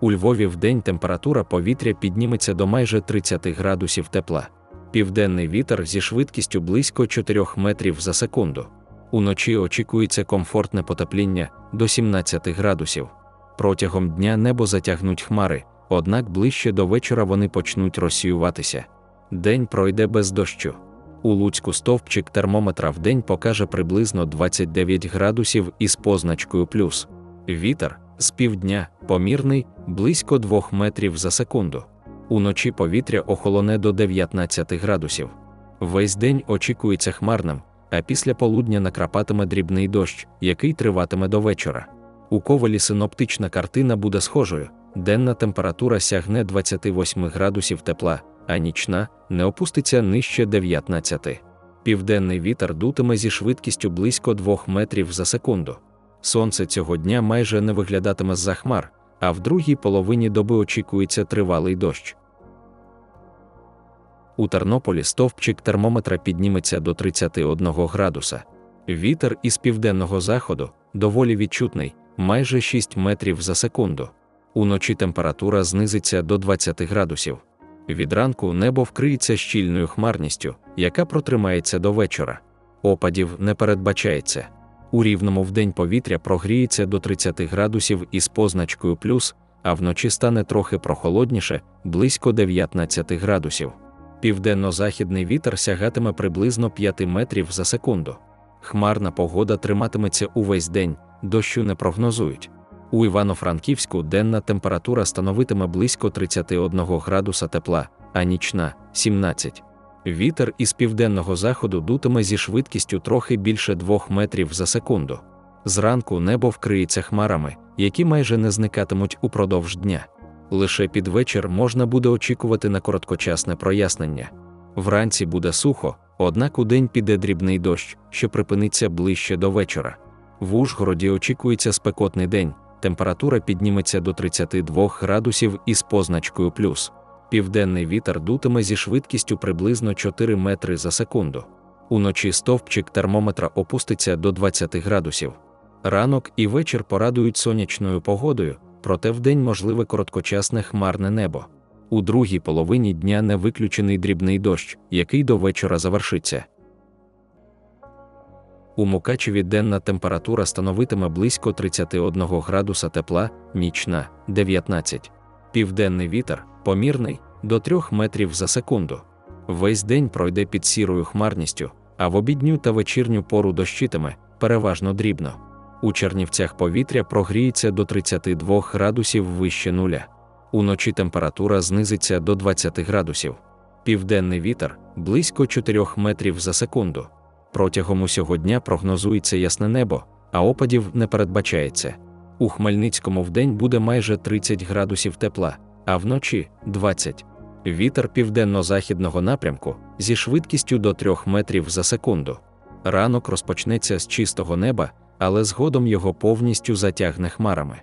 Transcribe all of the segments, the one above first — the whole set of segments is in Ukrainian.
У Львові вдень температура повітря підніметься до майже 30 градусів тепла. Південний вітер зі швидкістю близько 4 метрів за секунду. Уночі очікується комфортне потепління до 17 градусів. Протягом дня небо затягнуть хмари, однак ближче до вечора вони почнуть розсіюватися. День пройде без дощу. У Луцьку стовпчик термометра в день покаже приблизно 29 градусів із позначкою плюс. Вітер з півдня помірний, близько 2 метрів за секунду. Уночі повітря охолоне до 19 градусів. Весь день очікується хмарним, а після полудня накрапатиме дрібний дощ, який триватиме до вечора. У ковалі синоптична картина буде схожою: денна температура сягне 28 градусів тепла, а нічна не опуститься нижче 19. Південний вітер дутиме зі швидкістю близько 2 метрів за секунду. Сонце цього дня майже не виглядатиме з-за хмар, а в другій половині доби очікується тривалий дощ. У Тернополі стовпчик термометра підніметься до 31 градуса. Вітер із південного заходу доволі відчутний, майже 6 метрів за секунду. Уночі температура знизиться до 20 градусів. Від ранку небо вкриється щільною хмарністю, яка протримається до вечора. Опадів не передбачається. У рівному вдень повітря прогріється до 30 градусів із позначкою плюс, а вночі стане трохи прохолодніше, близько 19 градусів. Південно-західний вітер сягатиме приблизно 5 метрів за секунду. Хмарна погода триматиметься увесь день, дощу не прогнозують. У Івано-Франківську денна температура становитиме близько 31 градуса тепла, а нічна 17. Вітер із південного заходу дутиме зі швидкістю трохи більше 2 метрів за секунду. Зранку небо вкриється хмарами, які майже не зникатимуть упродовж дня. Лише під вечір можна буде очікувати на короткочасне прояснення. Вранці буде сухо, однак удень піде дрібний дощ, що припиниться ближче до вечора. В Ужгороді очікується спекотний день, температура підніметься до 32 градусів із позначкою плюс. Південний вітер дутиме зі швидкістю приблизно 4 метри за секунду. Уночі стовпчик термометра опуститься до 20 градусів. Ранок і вечір порадують сонячною погодою, проте вдень можливе короткочасне хмарне небо. У другій половині дня не виключений дрібний дощ, який до вечора завершиться. У Мукачеві денна температура становитиме близько 31 градуса тепла, нічна 19. Південний вітер помірний до 3 метрів за секунду. Весь день пройде під сірою хмарністю, а в обідню та вечірню пору дощитиме, переважно дрібно. У Чернівцях повітря прогріється до 32 градусів вище нуля. Уночі температура знизиться до 20 градусів. Південний вітер близько 4 метрів за секунду. Протягом усього дня прогнозується ясне небо, а опадів не передбачається. У Хмельницькому вдень буде майже 30 градусів тепла, а вночі 20. Вітер південно-західного напрямку зі швидкістю до 3 метрів за секунду. Ранок розпочнеться з чистого неба, але згодом його повністю затягне хмарами.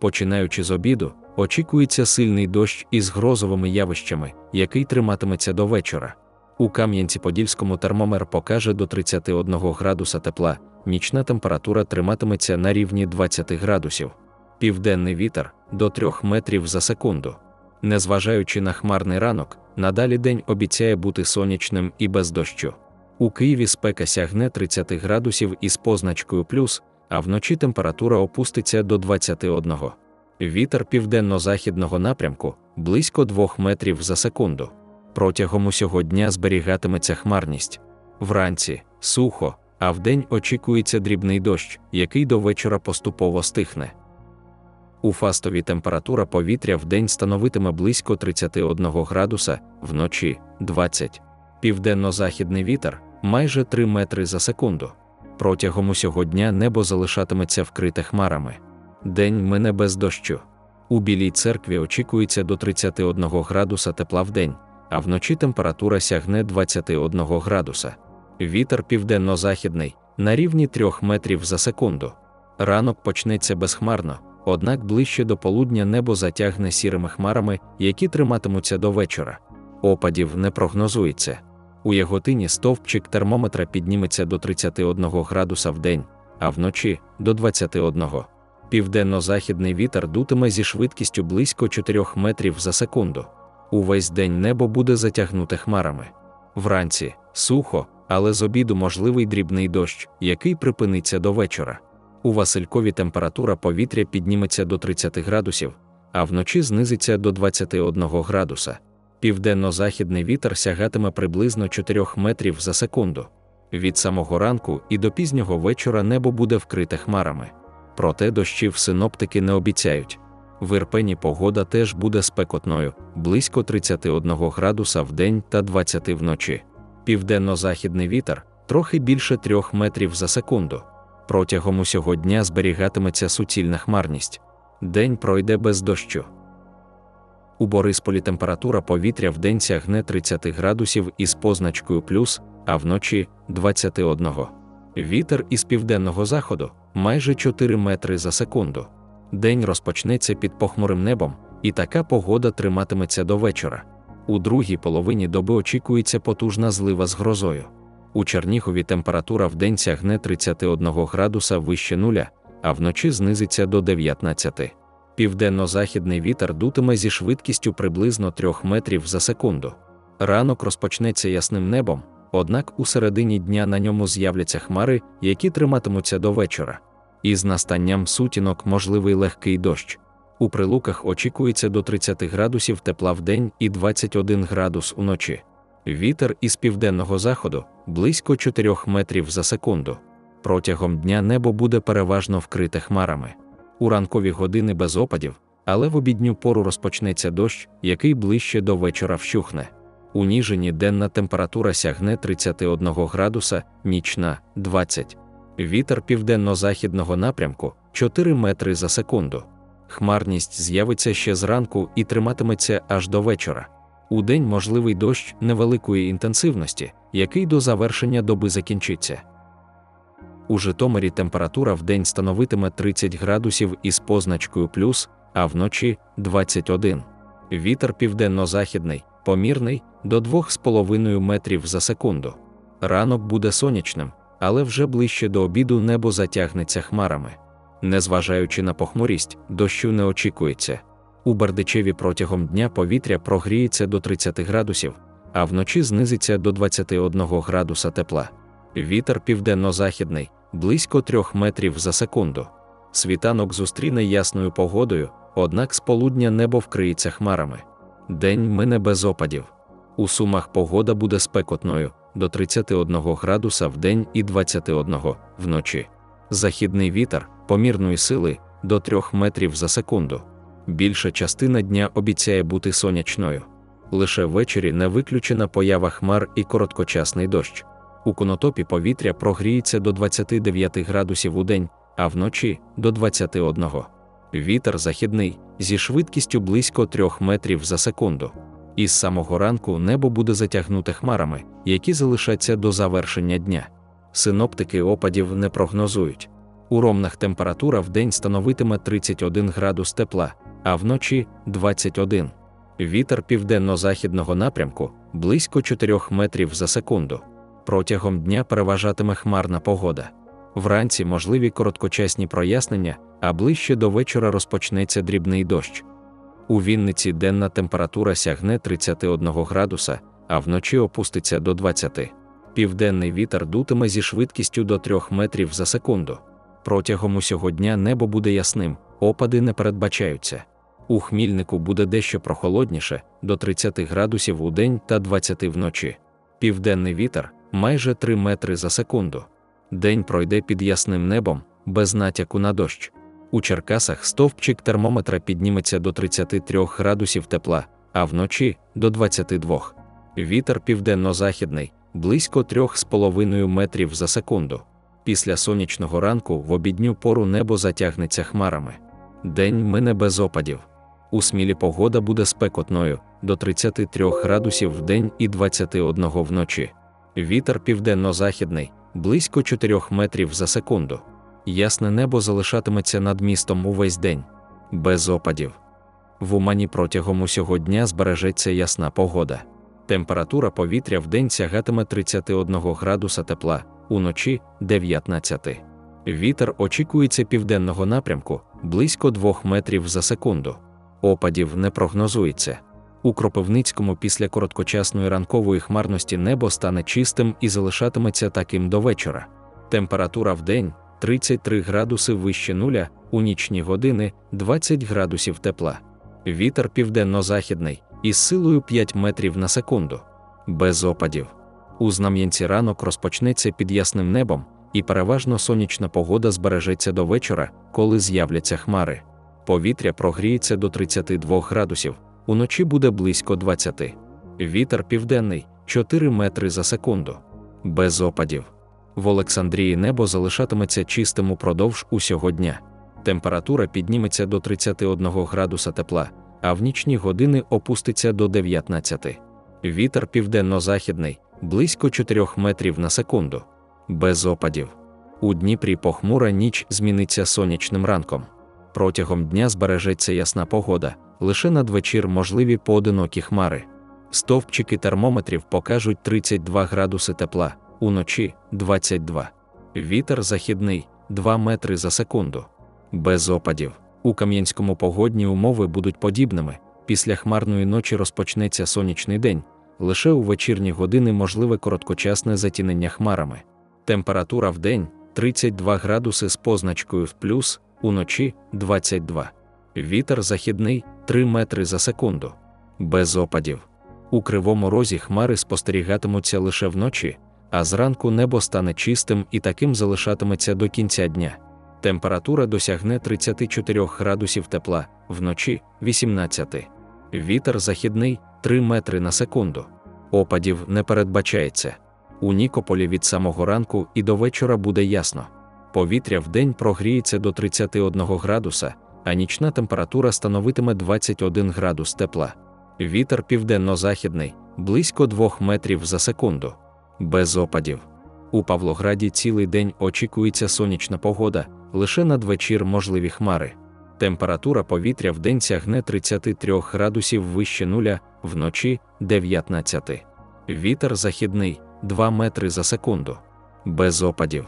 Починаючи з обіду, очікується сильний дощ із грозовими явищами, який триматиметься до вечора. У Кам'янці-Подільському термомер покаже до 31 градуса тепла, нічна температура триматиметься на рівні 20 градусів. Південний вітер до 3 метрів за секунду. Незважаючи на хмарний ранок, надалі день обіцяє бути сонячним і без дощу. У Києві спека сягне 30 градусів із позначкою плюс, а вночі температура опуститься до 21. Вітер південно-західного напрямку близько 2 метрів за секунду. Протягом усього дня зберігатиметься хмарність. Вранці сухо, а вдень очікується дрібний дощ, який до вечора поступово стихне. У фастові температура повітря в день становитиме близько 31 градуса, вночі 20. Південно-західний вітер майже 3 метри за секунду. Протягом усього дня небо залишатиметься вкрите хмарами. День мине без дощу. У Білій церкві очікується до 31 градуса тепла в день, а вночі температура сягне 21 градуса. Вітер південно-західний на рівні 3 метрів за секунду. Ранок почнеться безхмарно, однак ближче до полудня небо затягне сірими хмарами, які триматимуться до вечора. Опадів не прогнозується. У Яготині стовпчик термометра підніметься до 31 градуса в день, а вночі до 21. Південно-західний вітер дутиме зі швидкістю близько 4 метрів за секунду. Увесь день небо буде затягнуте хмарами. Вранці сухо, але з обіду можливий дрібний дощ, який припиниться до вечора. У Василькові температура повітря підніметься до 30 градусів, а вночі знизиться до 21 градуса. Південно-західний вітер сягатиме приблизно 4 метрів за секунду. Від самого ранку і до пізнього вечора небо буде вкрите хмарами. Проте дощів синоптики не обіцяють. В Ірпені погода теж буде спекотною, близько 31 градуса в день та 20 вночі. Південно-західний вітер трохи більше 3 метрів за секунду. Протягом усього дня зберігатиметься суцільна хмарність. День пройде без дощу. У Борисполі температура повітря в день сягне 30 градусів із позначкою плюс, а вночі 21. Вітер із південного заходу майже 4 метри за секунду. День розпочнеться під похмурим небом, і така погода триматиметься до вечора. У другій половині доби очікується потужна злива з грозою. У Чернігові температура в день сягне 31 градуса вище нуля, а вночі знизиться до 19. Південно-західний вітер дутиме зі швидкістю приблизно 3 метрів за секунду. Ранок розпочнеться ясним небом, однак у середині дня на ньому з'являться хмари, які триматимуться до вечора. Із настанням сутінок можливий легкий дощ. У прилуках очікується до 30 градусів тепла в день і 21 градус уночі. Вітер із південного заходу близько 4 метрів за секунду. Протягом дня небо буде переважно вкрите хмарами. У ранкові години без опадів, але в обідню пору розпочнеться дощ, який ближче до вечора вщухне. У Ніжині денна температура сягне 31 градуса, нічна 20. Вітер південно-західного напрямку 4 метри за секунду. Хмарність з'явиться ще зранку і триматиметься аж до вечора. У день можливий дощ невеликої інтенсивності, який до завершення доби закінчиться. У Житомирі температура в день становитиме 30 градусів із позначкою плюс, а вночі 21. Вітер південно-західний, помірний до 2,5 метрів за секунду. Ранок буде сонячним, але вже ближче до обіду небо затягнеться хмарами. Незважаючи на похмурість, дощу не очікується. У Бердичеві протягом дня повітря прогріється до 30 градусів, а вночі знизиться до 21 градуса тепла. Вітер південно-західний, близько 3 метрів за секунду. Світанок зустріне ясною погодою, однак з полудня небо вкриється хмарами. День мине без опадів. У сумах погода буде спекотною до 31 градуса в день і 21 вночі. Західний вітер помірної сили до 3 метрів за секунду. Більша частина дня обіцяє бути сонячною. Лише ввечері не виключена поява хмар і короткочасний дощ. У конотопі повітря прогріється до 29 градусів у день, а вночі до 21. Вітер західний зі швидкістю близько 3 метрів за секунду. Із самого ранку небо буде затягнуте хмарами, які залишаться до завершення дня. Синоптики опадів не прогнозують. У ромнах температура в день становитиме 31 градус тепла, а вночі 21. Вітер південно-західного напрямку близько 4 метрів за секунду. Протягом дня переважатиме хмарна погода. Вранці можливі короткочасні прояснення, а ближче до вечора розпочнеться дрібний дощ. У Вінниці денна температура сягне 31 градуса, а вночі опуститься до 20. Південний вітер дутиме зі швидкістю до 3 метрів за секунду. Протягом усього дня небо буде ясним, опади не передбачаються. У хмільнику буде дещо прохолодніше до 30 градусів у день та 20 вночі. Південний вітер майже 3 метри за секунду. День пройде під ясним небом, без натяку на дощ. У Черкасах стовпчик термометра підніметься до 33 градусів тепла, а вночі до 22. Вітер південно-західний близько 3,5 метрів за секунду. Після сонячного ранку в обідню пору небо затягнеться хмарами. День мине без опадів. У смілі погода буде спекотною до 33 градусів в день і 21 вночі. Вітер південно-західний близько 4 метрів за секунду. Ясне небо залишатиметься над містом увесь день, без опадів. В Умані протягом усього дня збережеться ясна погода. Температура повітря в день сягатиме 31 градуса тепла, уночі 19. Вітер очікується південного напрямку близько 2 метрів за секунду. Опадів не прогнозується. У Кропивницькому після короткочасної ранкової хмарності небо стане чистим і залишатиметься таким до вечора. Температура в день 33 градуси вище нуля, у нічні години 20 градусів тепла. Вітер південно-західний із силою 5 метрів на секунду. Без опадів. У Знам'янці ранок розпочнеться під ясним небом, і переважно сонячна погода збережеться до вечора, коли з'являться хмари. Повітря прогріється до 32 градусів, уночі буде близько 20. Вітер південний 4 метри за секунду. Без опадів. В Олександрії небо залишатиметься чистим упродовж усього дня. Температура підніметься до 31 градуса тепла, а в нічні години опуститься до 19. Вітер південно-західний близько 4 метрів на секунду. Без опадів. У Дніпрі похмура ніч зміниться сонячним ранком. Протягом дня збережеться ясна погода, лише надвечір можливі поодинокі хмари. Стовпчики термометрів покажуть 32 градуси тепла, уночі 22. Вітер західний 2 метри за секунду. Без опадів. У Кам'янському погодні умови будуть подібними. Після хмарної ночі розпочнеться сонячний день, лише у вечірні години можливе короткочасне затінення хмарами. Температура в день 32 градуси з позначкою в плюс, уночі 22. Вітер західний 3 метри за секунду. Без опадів. У кривому розі хмари спостерігатимуться лише вночі, а зранку небо стане чистим і таким залишатиметься до кінця дня. Температура досягне 34 градусів тепла, вночі 18. Вітер західний 3 метри на секунду. Опадів не передбачається. У Нікополі від самого ранку і до вечора буде ясно. Повітря в день прогріється до 31 градуса, а нічна температура становитиме 21 градус тепла. Вітер південно-західний близько 2 метрів за секунду. Без опадів. У Павлограді цілий день очікується сонячна погода, лише надвечір можливі хмари. Температура повітря в день сягне 33 градусів вище нуля, вночі 19. Вітер західний 2 метри за секунду. Без опадів.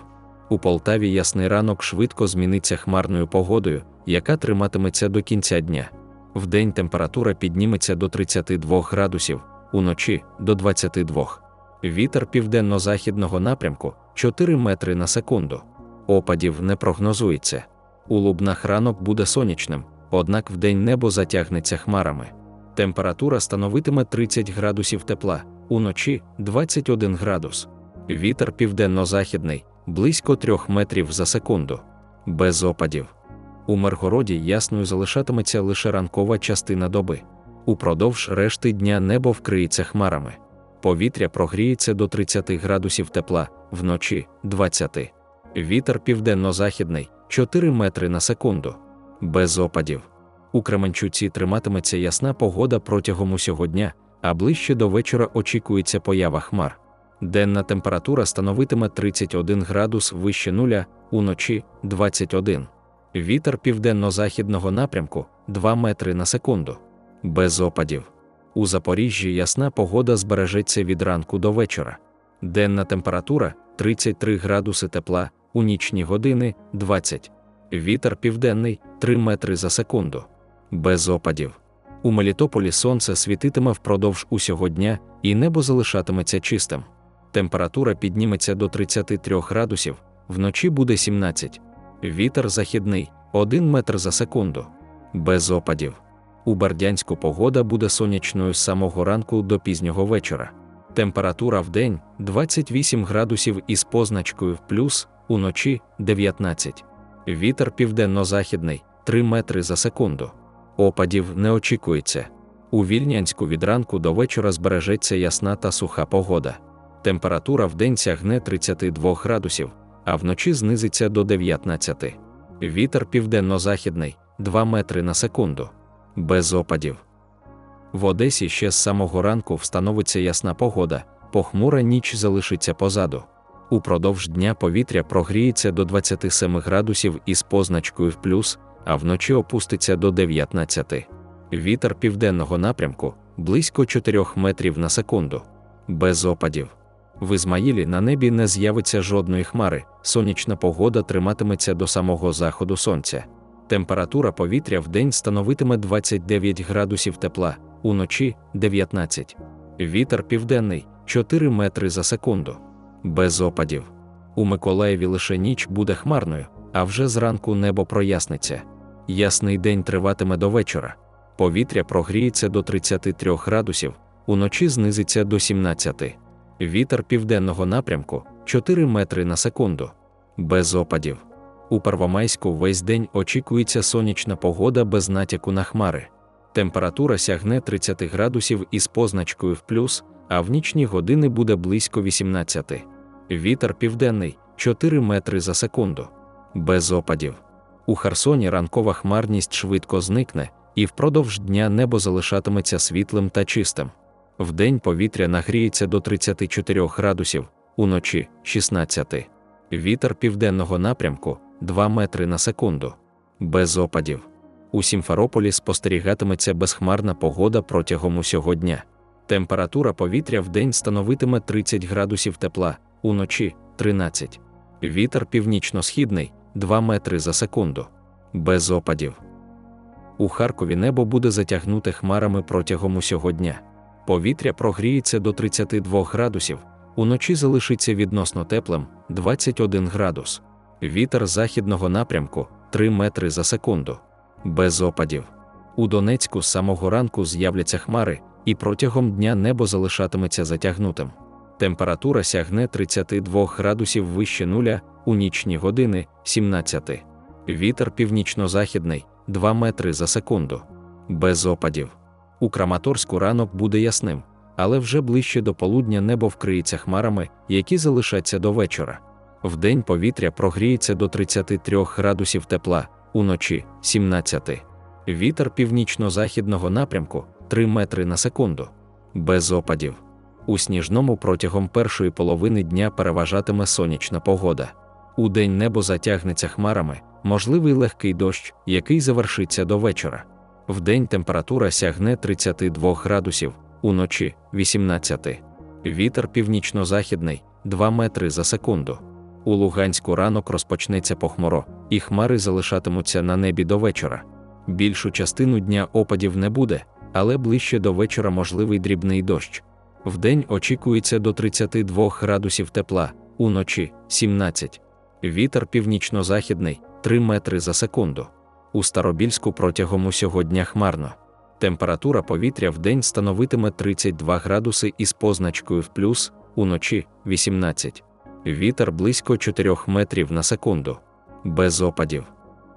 У Полтаві ясний ранок швидко зміниться хмарною погодою, яка триматиметься до кінця дня. Вдень температура підніметься до 32 градусів, уночі до 22. Вітер південно-західного напрямку 4 метри на секунду. Опадів не прогнозується. У Лубнах ранок буде сонячним, однак вдень небо затягнеться хмарами. Температура становитиме 30 градусів тепла, уночі 21 градус. Вітер південно-західний близько 3 метрів за секунду. Без опадів. У Миргороді ясною залишатиметься лише ранкова частина доби. Упродовж решти дня небо вкриється хмарами. Повітря прогріється до 30 градусів тепла, вночі 20. Вітер південно-західний 4 метри на секунду. Без опадів. У Кременчуці триматиметься ясна погода протягом усього дня, а ближче до вечора очікується поява хмар. Денна температура становитиме 31 градус вище нуля, уночі 21. Вітер південно-західного напрямку 2 метри на секунду. Без опадів. У Запоріжжі ясна погода збережеться від ранку до вечора. Денна температура 33 градуси тепла, у нічні години 20. Вітер південний 3 метри за секунду. Без опадів. У Мелітополі сонце світитиме впродовж усього дня, і небо залишатиметься чистим. Температура підніметься до 33 градусів, вночі буде 17. Вітер західний 1 метр за секунду. Без опадів. У Бердянську погода буде сонячною з самого ранку до пізнього вечора. Температура в день 28 градусів із позначкою плюс, уночі 19. Вітер південно-західний 3 метри за секунду. Опадів не очікується. У Вільнянську від ранку до вечора збережеться ясна та суха погода. Температура в день сягне 32 градусів, а вночі знизиться до 19. Вітер південно-західний 2 метри на секунду. Без опадів. В Одесі ще з самого ранку встановиться ясна погода, похмура ніч залишиться позаду. Упродовж дня повітря прогріється до 27 градусів із позначкою в плюс, а вночі опуститься до 19. Вітер південного напрямку близько 4 метрів на секунду. Без опадів. В Ізмаїлі на небі не з'явиться жодної хмари, сонячна погода триматиметься до самого заходу сонця. Температура повітря в день становитиме 29 градусів тепла, уночі 19. Вітер південний 4 метри за секунду. Без опадів. У Миколаєві лише ніч буде хмарною, а вже зранку небо проясниться. Ясний день триватиме до вечора. Повітря прогріється до 33 градусів, уночі знизиться до 17. Вітер південного напрямку 4 метри на секунду. Без опадів. У Первомайську весь день очікується сонячна погода без натяку на хмари. Температура сягне 30 градусів із позначкою в плюс, а в нічні години буде близько 18. Вітер південний 4 метри за секунду. Без опадів. У Херсоні ранкова хмарність швидко зникне, і впродовж дня небо залишатиметься світлим та чистим. Вдень повітря нагріється до 34 градусів, уночі 16. Вітер південного напрямку 2 метри на секунду. Без опадів. У Сімферополі спостерігатиметься безхмарна погода протягом усього дня. Температура повітря в день становитиме 30 градусів тепла, уночі 13. Вітер північно-східний 2 метри за секунду. Без опадів. У Харкові небо буде затягнуте хмарами протягом усього дня. Повітря прогріється до 32 градусів, уночі залишиться відносно теплим 21 градус. Вітер західного напрямку 3 метри за секунду. Без опадів. У Донецьку з самого ранку з'являться хмари, і протягом дня небо залишатиметься затягнутим. Температура сягне 32 градусів вище нуля, у нічні години 17. Вітер північно-західний 2 метри за секунду. Без опадів. У Краматорську ранок буде ясним, але вже ближче до полудня небо вкриється хмарами, які залишаться до вечора. Вдень повітря прогріється до 33 градусів тепла, уночі 17. Вітер північно-західного напрямку 3 метри на секунду. Без опадів. У сніжному протягом першої половини дня переважатиме сонячна погода. У день небо затягнеться хмарами, можливий легкий дощ, який завершиться до вечора. Вдень температура сягне 32 градусів, уночі 18. Вітер північно-західний 2 метри за секунду. У Луганську ранок розпочнеться похмуро, і хмари залишатимуться на небі до вечора. Більшу частину дня опадів не буде, але ближче до вечора можливий дрібний дощ. Вдень очікується до 32 градусів тепла, уночі 17. Вітер північно-західний 3 метри за секунду. У Старобільську протягом усього дня хмарно. Температура повітря в день становитиме 32 градуси із позначкою в плюс, уночі 18. Вітер близько 4 метрів на секунду. Без опадів.